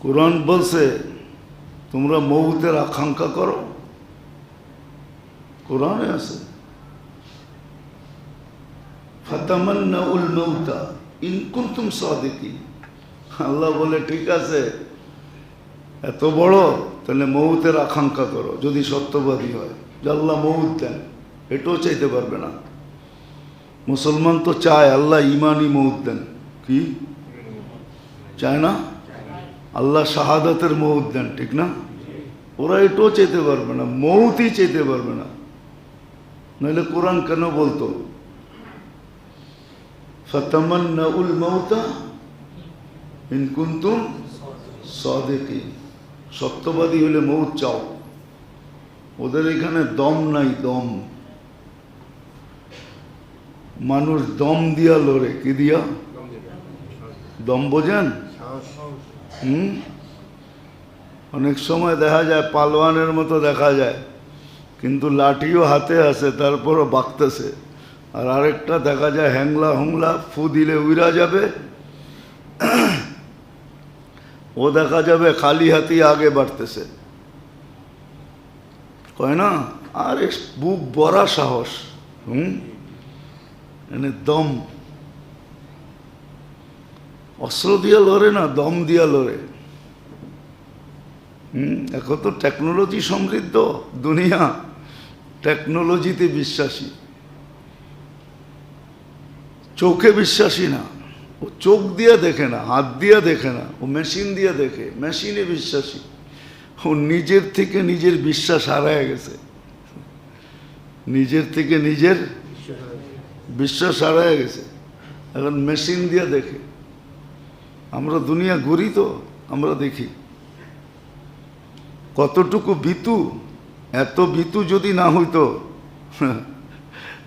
কোরআন বলছে, তোমরা মৌতের আকাঙ্ক্ষা করো। কোরআনে আছে। আল্লাহ বলে, ঠিক আছে, এত বড়, তাহলে মৌতের আকাঙ্ক্ষা করো, যদি সত্যবাদী হয়। আল্লাহ মৌত দেন, এটাও চাইতে পারবে না। মুসলমান তো চায়, আল্লাহ ইমানই মৌত দেন। কি? চায় না? আল্লাহ শাহাদাতের মৌত দেন, ঠিক না? ওরা এটাও চেতে পারবে না, মৌতই চেতে পারবে না। নাহলে কোরআন কেন বলতো? সত্যবাদী হলে মৌত চাও। ওদের এখানে দম নাই, দম। মানুষ দম দিয়া লড়ে, কি দিয়া? দম বোঝেন? হুম? অনেক সময় দেখা যায় পালোয়ানের মতো দেখা যায়, কিন্তু লাঠিও হাতে আছে, তারপরও বাঁকতেছে। আর আরেকটা দেখা যায় হ্যাংলা হুংলা ফু দিলে উইরা যাবে। ও দেখা যাবে খালি হাতি আগে বাড়তেছে। কয় না? আরে, বুক বড়া সাহস। হুম? এনে দম। অস্ত্র দিয়া লড়ে না দম দিয়া লড়ে। হুম এখন তো টেকনোলজি সমৃদ্ধ দুনিয়া টেকনোলজিতে বিশ্বাসী। চোখে বিশ্বাসী না ও চোখ দিয়ে দেখে না হাত দিয়ে দেখে না ও মেশিন দিয়ে দেখে মেশিনে বিশ্বাসী। ও নিজের থেকে নিজের বিশ্বাস হারায় গেছে। নিজের থেকে নিজের বিশ্বাস হারায় গেছে। এখন মেশিন দিয়ে দেখে। আমরা দুনিয়া ঘুরি তো, আমরা দেখি। কতটুকু বিতু এত বিতু যদি না হইতো,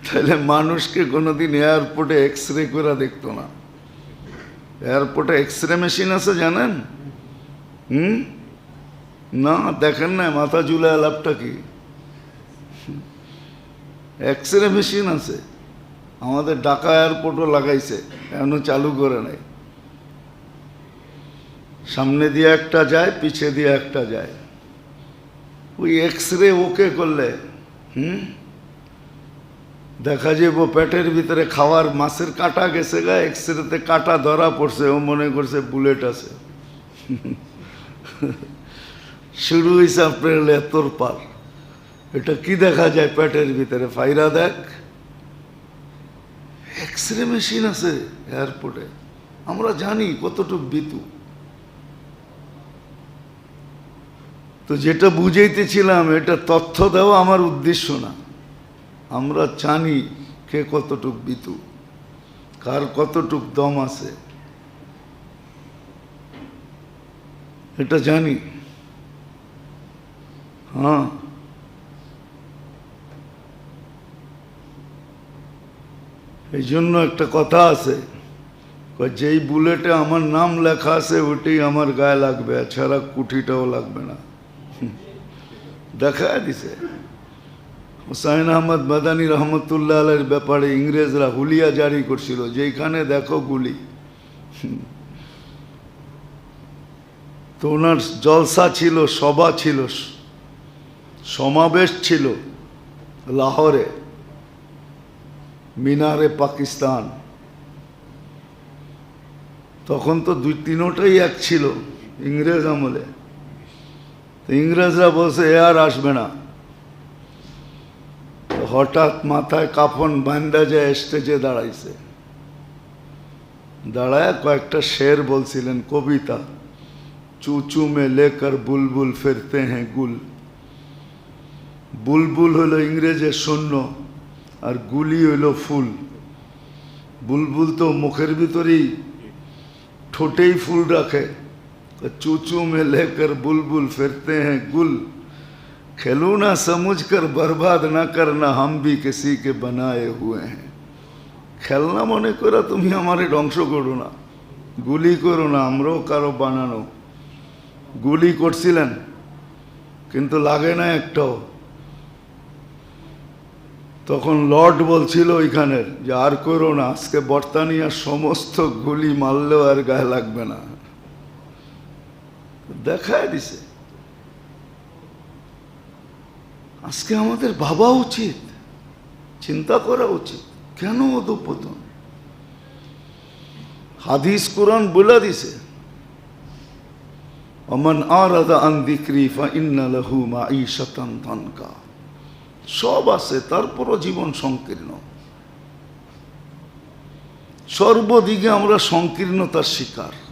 তাহলে মানুষকে কোনোদিন এয়ারপোর্টে এক্স রে করে দেখতো না। এয়ারপোর্টে এক্স রে মেশিন আছে, জানেন? হুম? না, দেখেন না মাথা ঝুলায় লাভটা কি? এক্স রে মেশিন আছে। আমাদের ঢাকা এয়ারপোর্টও লাগাইছে, এখনও চালু করে নাই। সামনে দিয়ে একটা যায়, পিছে দিয়ে একটা যায়। ওই এক্স রে ওকে করলে, হুম? দেখা যাব পেটের ভিতরে খাওয়ার মাছের কাটা গেছে গা এক্স রেতে কাটা ধরা পড়ছে, ও মনে করছে বুলেট আছে। শুরু হয়েছে আপনার এতর পার এটা কি দেখা যায় পেটের ভিতরে? ফাইরা দেখ। এক্স রে মেশিন আছে এয়ারপোর্টে আমরা জানি কতটুকু বিতু তো যেটা বুঝাইতেছিলাম, এটা তথ্য দেওয়া আমার উদ্দেশ্য না। আমরা জানি কে কতটুক বিতু, কার কতটুক দম আছে। এটা জানি। হ্যাঁ। এই জন্য একটা কথা আছে যেই বুলেটে আমার নাম লেখা আছে ওটাই আমার গায়ে লাগবে এছাড়া কুঠিটাও লাগবে না। দেখা দিছে। হুসাইন আহমদ মাদানী রহমতুল্লাহ আলের ব্যাপারে ইংরেজরা হুলিয়া জারি করছিল যেখানে দেখো গুলি। তো ওনার জলসা ছিল, সভা ছিল, সমাবেশ ছিল লাহোরে, মিনারে পাকিস্তান। তখন তো দুই তিনোটাই এক ছিল ইংরেজ আমলে। তো ইংরেজরা বলছে, এ আর আসবে না। হঠাৎ মাথায় কাফন বান্দা যায়, স্টেজে দাঁড়াইছে। দাঁড়ায় কয়েকটা শের বলছিলেন, কবিতা চুচু মে লেকর বুলবুল ফেরতে হ্যাঁ গুল। বুলবুল হলো ইংরেজে শূন্য আর গুলি হইল ফুল। বুলবুল তো মুখের ভিতরেই ঠোঁটেই ফুল রাখে। चूचू में लेकर बुलबुल फिरते हैं गुल खेलू ना समझ कर बर्बाद ना करना हम भी किसी के बनाए हुए हैं খেলনা মনে করে তুমি আমারে ধ্বংস করো না গুলি করো না আমরাও কারো বানানো গুলি করছিলেন কিন্তু লাগে না একটাও তখন লর্ড বলছিল ওইখানের যে আর করো না আজকে বর্তানিয়া সমস্ত গুলি মারলেও আর গায়ে লাগবে না দেখায় দিছে। আজকে আমাদের ভাবা উচিত, চিন্তা করা উচিত, কেন অধপতন? হাদিস কোরআন বলে দিছে, অমন আরাদা সব আছে, তারপরও জীবন সংকীর্ণ। সর্বদিকে আমরা সংকীর্ণতার শিকার।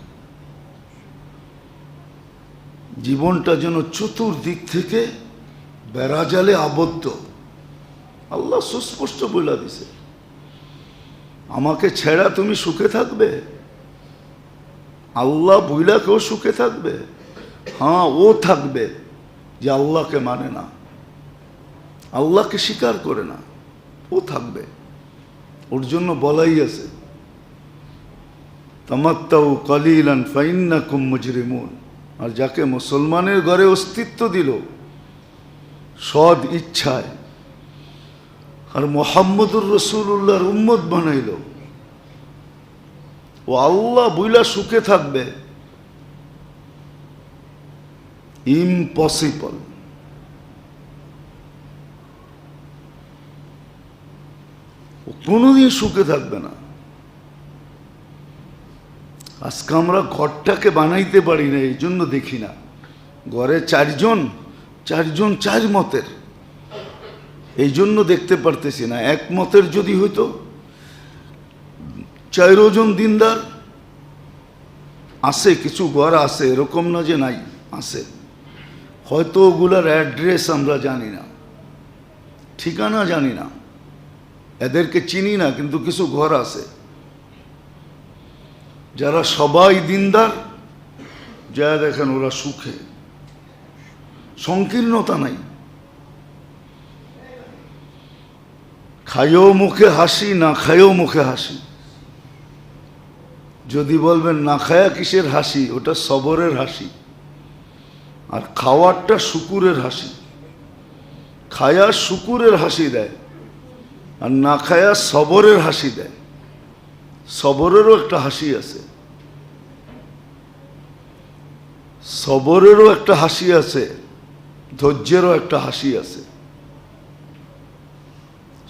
জীবনটা যেন চতুর্দিক থেকে বেড়াজালে আবদ্ধ। আল্লাহ সুস্পষ্ট বলে দিছে। আমাকে ছেড়া তুমি সুখে থাকবে? আল্লাহ বইলা কেউ সুখে থাকবে? হ্যাঁ ও থাকবে যে আল্লাহকে মানে না। আল্লাহকে স্বীকার করে না, ও থাকবে। ওর জন্য বলাই আছে, তামাত্তাউ কালিলান ফাইন্নাকুম মুজরিমুন। আর যাকে মুসলমানের ঘরে অস্তিত্ব দিল সদ ইচ্ছায়, আর মোহাম্মদুর রসুল্লাহর উম্মত বানাইল। ও আল্লাহ বুইলা সুখে থাকবে। ইম্পসিবল। কোনোদিন সুখে থাকবে না। আজকে আমরা ঘরটাকে বানাইতে পারি না, এই জন্য দেখি না। ঘরে চারজন চারজন চার মতের। এই জন্য দেখতে পারতেছি না, এক মতের যদি হইতো, চারজন দিনদার, আছে, কিছু ঘর আছে, এরকম না যে নাই, আছে। হয়তো ওগুলার অ্যাড্রেস আমরা জানি না, ঠিকানা জানি না। এদেরকে চিনি না, কিন্তু কিছু ঘর আছে। যারা সবাই দিনদার যা দেখেন ওরা সুখে। সংকীর্ণতা নাই। খাইও মুখে হাসি, না খাইও মুখে হাসি। যদি বলবেন না খায়া কিসের হাসি? ওটা সবরের হাসি। আর খাওয়ারটা শুকুরের হাসি। খায়া শুকুরের হাসি দেয়, আর না খায়া সবরের হাসি দেয়। সবরেরও একটা হাসি আছে। সবরেরও একটা হাসি আছে, ধৈর্যেরও একটা হাসি আছে।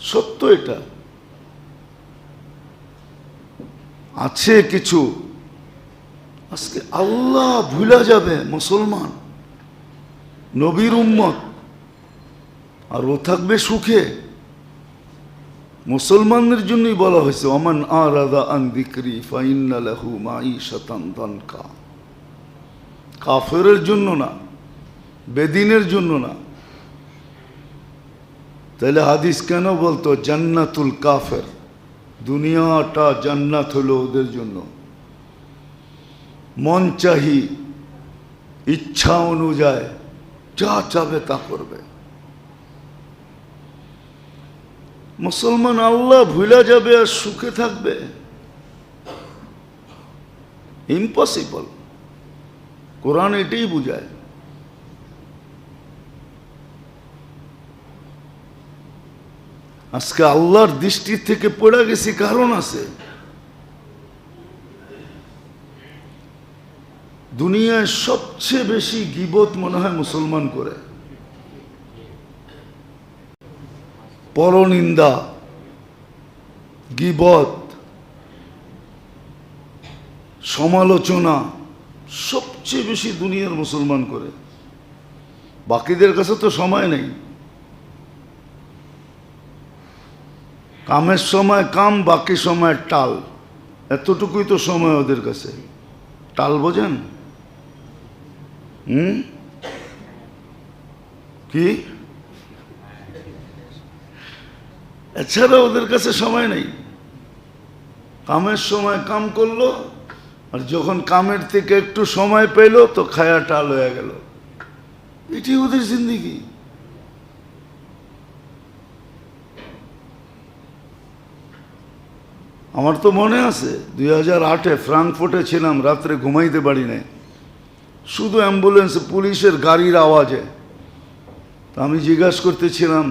সত্য এটা। আছে কিছু। আজকে আল্লাহ ভুলা যাবে মুসলমান, নবীর উম্মত। আর ও থাকবে সুখে। মুসলমানদের জন্যই বলা হয়েছে অমান আরাদা আন বিক্রি ফাইন্না লাহু মাঈশাতান দানকা। কাফেরের জন্য না, বেদিনের জন্য না। তাহলে হাদিস কেন বলতো, জান্নাতুল কাফের, দুনিয়াটা জান্নাত হলো ওদের জন্য। মন চাহি, ইচ্ছা অনুযায়ী যা চাবে তা করবে। মুসলমান আল্লাহ ভুলা যাবে আর সুখে থাকবে। ইম্পসিবল কোরআন এটাই বুঝায়। আজকে আল্লাহর দৃষ্টির থেকে পড়ে গেছি, কারণ আছে। দুনিয়ায় সবচেয়ে বেশি গিবত মনে হয় মুসলমান করে। পরনিন্দা, গিবত, সমালোচনা সবচেয়ে বেশি দুনিয়ার মুসলমান করে। বাকিদের কাছে তো সময় নেই। কামের সময় কাম, বাকি সময় টাল। এতটুকুই তো সময় ওদের কাছে। টাল বোঝেন? হুম? কি? এছাড়া ওদের কাছে সময় নেই। কামের সময় কাম করল, আর যখন কামের থেকে একটু সময় পেল, তো খায়া টাল হয়ে গেল। এটি ওদের জিন্দিগি। আমার তো মনে আছে, দুই হাজার আটে ফ্রাঙ্কফুর্টে ছিলাম, রাত্রে ঘুমাইতে পারি নাই। শুধু অ্যাম্বুলেন্স, পুলিশের গাড়ির আওয়াজে। আমি জিজ্ঞাসা করতেছিলাম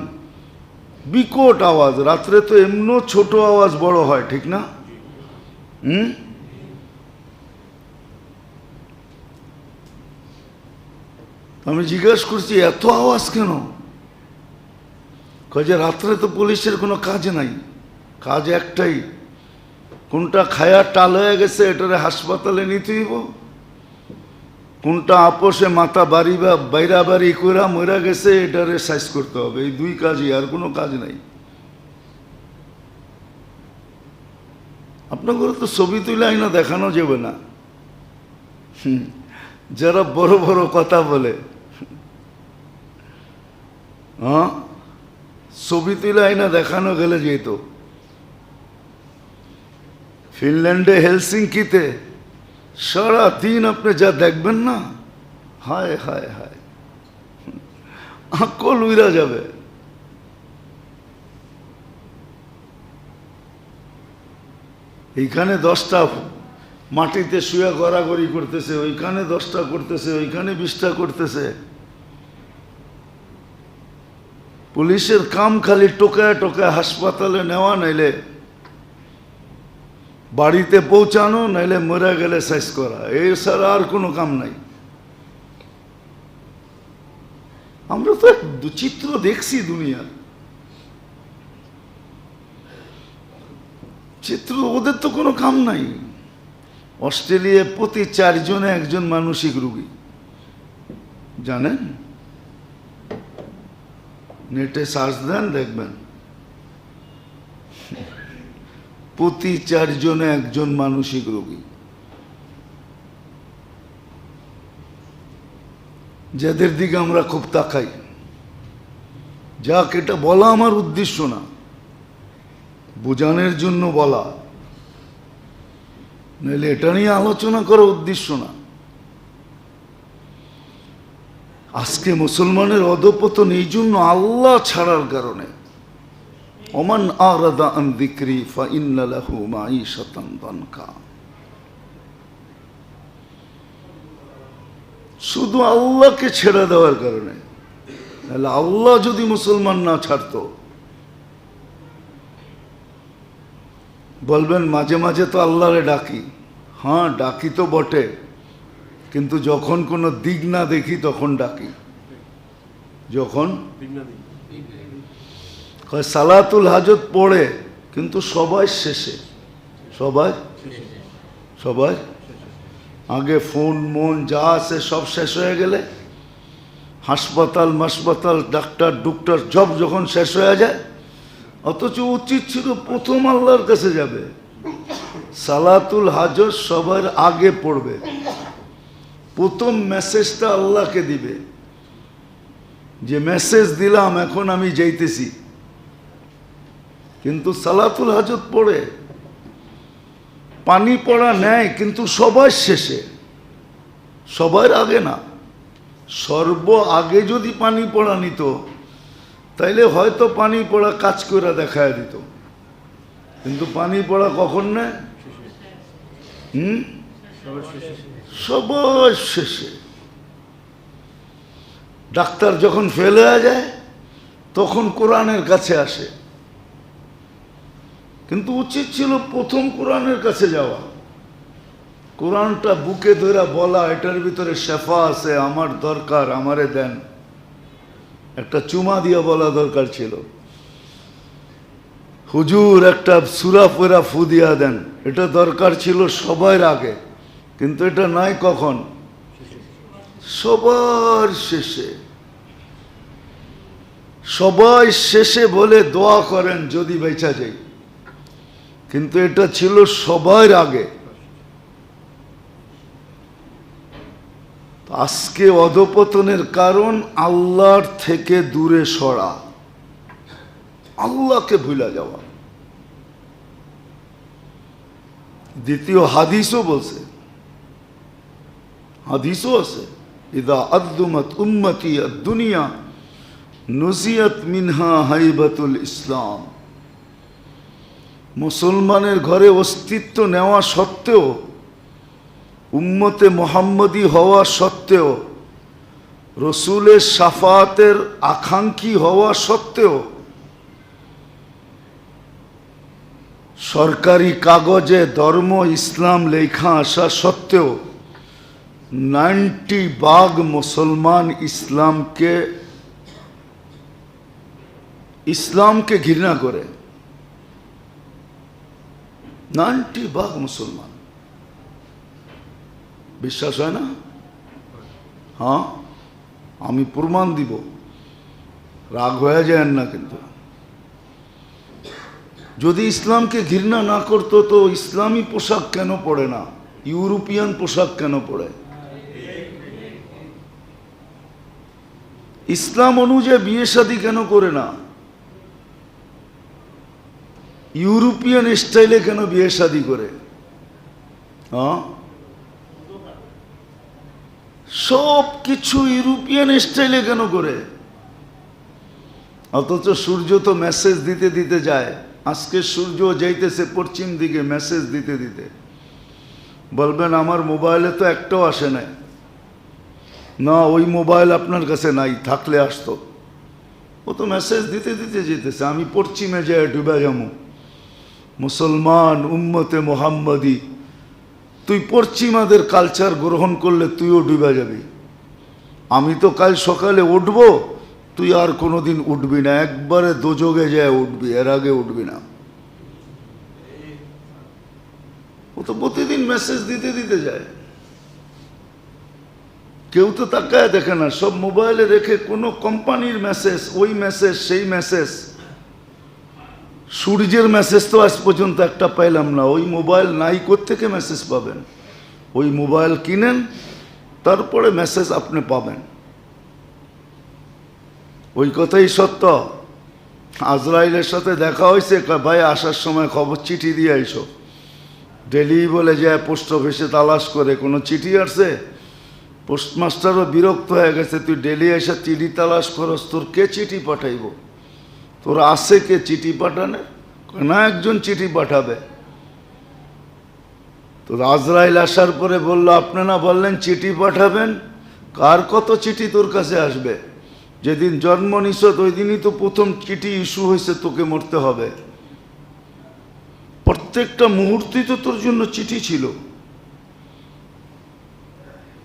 বিকট আওয়াজ। রাত্রে তো এমনও ছোট আওয়াজ বড় হয়, ঠিক না? হুম? আমি জিজ্ঞাসা করছি, এত আওয়াজ কেন? যে রাত্রে তো পুলিশের কোনো কাজ নাই। কাজ একটাই, কোনটা খায়া টাল হয়ে গেছে, এটারে হাসপাতালে নিতে হইব। কোনটা আপোষে মাথা বাড়ি বা বাইরা বাড়ি কইরা মরা গেছে, এটারে সাইজ করতে হবে। এই দুই কাজই, আর কোনো কাজ নাই। আপনাদের তো ছবি তুলে আইনা দেখানো যাবে না। যারা বড় বড় কথা বলে। হ্যাঁ? ছবি তুলে আইনা দেখানো গেলে যেত। ফিনল্যান্ডে হেলসিংকিতে সারা দিন আপনি যা দেখবেন না, হায় হায় হায়। আকল উইরা যাবে। এইখানে দশটা মাটিতে শুয়ে গড়াগড়ি করতেছে, ওইখানে দশটা করতেছে, ওইখানে বিশটা করতেছে। পুলিশের কাম খালি টোকায় টোকায় হাসপাতালে নেওয়া নাইলে বাড়িতে পৌঁছানো, নাইলে মরে গেলে শেষ করা। এর ছাড়া আর কোনো কাম নাই। আমরা তো এক চিত্র দেখছি দুনিয়ার। চিত্র, ওদের তো কোনো কাম নাই। অস্ট্রেলিয়ায় প্রতি চারজনে একজন মানসিক রুগী। জানেন? নেটে সার্চ দেন, দেখবেন। প্রতি চারজনে একজন মানসিক রোগী। যাদের দিকে আমরা খুব তাকাই। যাক, এটা বলা আমার উদ্দেশ্য না। বোঝানোর জন্য বলা। নাহলে এটা নিয়ে আলোচনা করা উদ্দেশ্য না। আজকে মুসলমানের অধপতন এই জন্য আল্লাহ ছাড়ার কারণে ওমান আরাদা আন দিক্রি ফা ইন্না লাহু মাঈশাতান দানকা। শুধু আল্লাহকে ছেড়ে দেওয়ার কারণে। তাহলে আল্লাহ যদি মুসলমান না ছাড়তো। বলবেন, মাঝে মাঝে তো আল্লাহরে ডাকি। হ্যাঁ ডাকি তো বটে। কিন্তু যখন কোনো দিক না দেখি, তখন ডাকি। যখন কয় সালাতুল হাজত পড়ে, কিন্তু সবাই শেষে। সবাই? সবাই? আগে ফোন, মন যা আছে সব শেষ হয়ে গেলে হাসপাতাল, মাসপাতাল, ডাক্তার ডুক্তার সব যখন শেষ হয়ে যায়, অথচ উচিত ছিল প্রথম আল্লাহর কাছে যাবে। সালাতুল হাজত সবার আগে পড়বে। প্রথম মেসেজটা আল্লাহকে দিবে। যে মেসেজ দিলাম, এখন আমি যাইতেছি। কিন্তু সালাতুল হাজত পড়ে। পানি পড়া নেয়, কিন্তু সবার শেষে। সবার আগে না। সর্ব আগে যদি পানি পড়া নিত, তাইলে হয়তো পানি পড়া কাজ করে দেখায় দিত। কিন্তু পানি পড়া কখন নেয়? হুম? সবার শেষে। ডাক্তার যখন ফেল যায়, তখন কোরআনের কাছে আসে। কিন্তু উচিত ছিল প্রথম কোরআনের কাছে যাওয়া। কোরআনটা বুকে ধরে বলা, এটার ভিতরে শেফা আছে, আমার দরকার, আমারে দেন। একটা চুমা দিয়ে বলা দরকার ছিল। হুজুর, একটা সুরা পুরা ফু দিয়া দেন। এটা দরকার ছিল সবার আগে, কিন্তু এটা নাই কখন? সবার শেষে। সবাই শেষে বলে দোয়া করেন যদি বেচা যাই কিন্তু এটা ছিল সবার আগে। আজকে অধপতনের কারণ আল্লাহর থেকে দূরে সরা। আল্লাহকে ভুলা যাওয়া। দ্বিতীয় হাদিসও বলছে। হাদিসও আছে। ইদা আদুমত উম্মতি দুনিয়া নজিয়ত মিনহা হাইবাতুল ইসলাম। মুসলমানের ঘরে অস্তিত্ব নেওয়া সত্ত্বেও, উম্মতে মোহাম্মদী হওয়া সত্ত্বেও, রসুলের সাফাতের আকাঙ্ক্ষী হওয়া সত্ত্বেও, সরকারি কাগজে ধর্ম ইসলাম লেখা আসা সত্ত্বেও, নাইনটি ভাগ মুসলমান ইসলামকে ইসলামকে ঘৃণা করে। নাইনটি ভাগ মুসলমান। বিশ্বাস হয় না? হ্যাঁ আমি প্রমাণ দিব। রাগ হয়ে যায় না কিন্তু। যদি ইসলামকে ঘৃণা না করতো, তো ইসলামী পোশাক কেন পড়ে না? ইউরোপিয়ান পোশাক কেন পড়ে ইসলাম অনুযায়ী বিয়ে শাদী কেন করে না? ইউরোপিয়ান স্টাইলে কেন বিয়ে শাদী করে? সব কিছু ইউরোপিয়ান স্টাইলে কেন করে? অথচ সূর্য তো মেসেজ দিতে দিতে যায়। আজকে সূর্য যাইতেছে পশ্চিম দিকে মেসেজ দিতে দিতে। বলবেন, আমার মোবাইলে তো একটাও আসে নাই। না, ওই মোবাইল আপনার কাছে নাই, থাকলে আসতো। ও তো মেসেজ দিতে দিতে যেতেছে আমি পশ্চিমে যাই ডুবে যাব। মুসলমান উম্মতে মোহাম্মদী, তুই পশ্চিমাদের কালচার গ্রহণ করলে তুইও ডুবে যাবি। আমি তো কাল সকালে উঠব, তুই আর কোনোদিন উঠবি না, একবারে দোযোগে যায় উঠবি, এর আগে উঠবি না। ও তো প্রতিদিন মেসেজ দিতে দিতে যায়। কেউ তো তাকায় দেখে না, সব মোবাইলে রেখে কোনো কোম্পানির মেসেজ ওই মেসেজ সেই মেসেজ সূর্যের মেসেজ তো আজ পর্যন্ত একটা পাইলাম না। ওই মোবাইল নাই থেকে মেসেজ পাবেন? ওই মোবাইল কিনেন, তারপরে মেসেজ আপনি পাবেন। ওই কথাই সত্য। আজরাইলের সাথে দেখা হয়েছে ভাই আসার সময় খবর চিঠি দিয়ে আইসো। ডেলি বলে যায়, পোস্ট অফিসে তালাশ করে কোনো চিঠি আসছে? পোস্টমাস্টারও বিরক্ত হয়ে গেছে, তুই ডেলি এসে চিঠি তালাশ করস, তোর কে চিঠি পাঠাইব? তোর আসে কে চিঠি পাঠানে? না, একজন চিঠি পাঠাবে। তো আজরাইল আসার পরে বলল, আপনি না বললেন চিঠি পাঠাবেন? কার কত চিঠি তোর কাছে আসবে? যেদিন জন্ম নিছ ওই দিনই তো প্রথম চিঠি ইস্যু হয়েছে, তোকে মরতে হবে। প্রত্যেকটা মুহূর্তেই তো তোর জন্য চিঠি ছিল।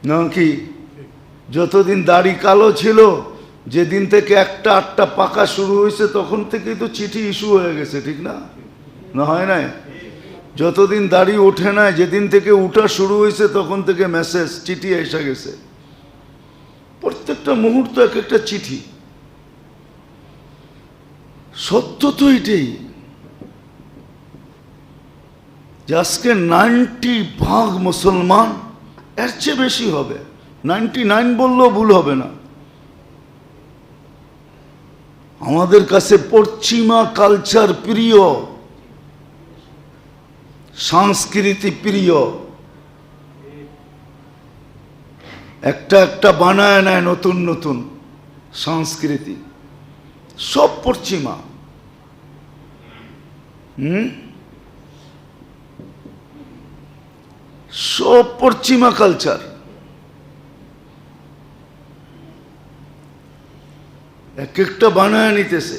নাকি যতদিন দাড়ি কালো ছিল যেদিন থেকে একটা আটটা পাকা শুরু হয়েছে, তখন থেকেই তো চিঠি ইস্যু হয়ে গেছে, ঠিক না? না হয় নাই? যতদিন দাড়ি ওঠে না যেদিন থেকে উঠা শুরু হয়েছে, তখন থেকে মেসেজ চিঠি এসে গেছে। প্রত্যেকটা মুহূর্ত এক একটা চিঠি। সত্য তো এটাই যে আজকে নাইনটি ভাগ মুসলমান, এর চেয়ে বেশি হবে। নাইনটি নাইন বললেও ভুল হবে না। আমাদের কাছে পশ্চিমা কালচার প্রিয়, সংস্কৃতি প্রিয়। একটা একটা বানায় নেয় নতুন নতুন সংস্কৃতি। সব পশ্চিমা। হুম? সব পশ্চিমা কালচার এক একটা বানায় নিতেছে।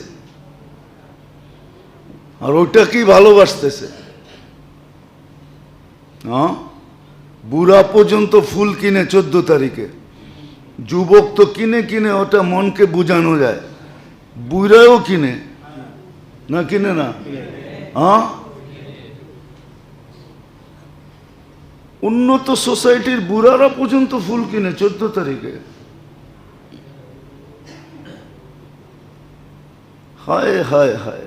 আর ওইটাকেই ভালোবাসতেছে। হ্যাঁ বুড়া পর্যন্ত ফুল কিনে চোদ্দ তারিখে। যুবক তো কিনে কিনে ওটা মনকে বোঝানো যায়। বুড়াও কিনে। না কিনে না? হ্যাঁ উন্নত সোসাইটির বুড়ারা পর্যন্ত ফুল কিনে চোদ্দ তারিখে। হায় হায় হায়।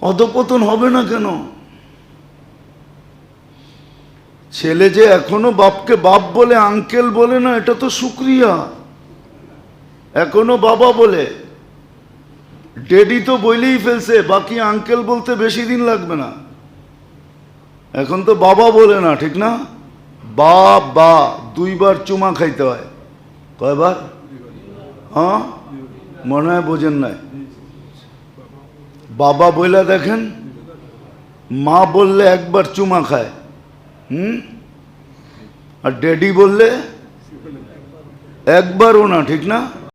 অধপতন হবে না কেন? ছেলে যে এখনও বাপকে বাপ বলে, আঙ্কেল বলে না, এটা তো শুক্রিয়া এখনও বাবা বলে। ডেডি তো বইলেই ফেলছে, বাকি আঙ্কেল বলতে বেশি দিন লাগবে না। এখন তো বাবা বলে না, ঠিক না? বা বা, দুইবার চুমা খাইতে হয়। কয়বার? হ্যাঁ? মনে হয় বোঝেন নাই। বাবা বইলা দেখেন, মা বললে একবার চুমা খায়। হুম? আর ড্যাডি বললে একবারও না, ঠিক না?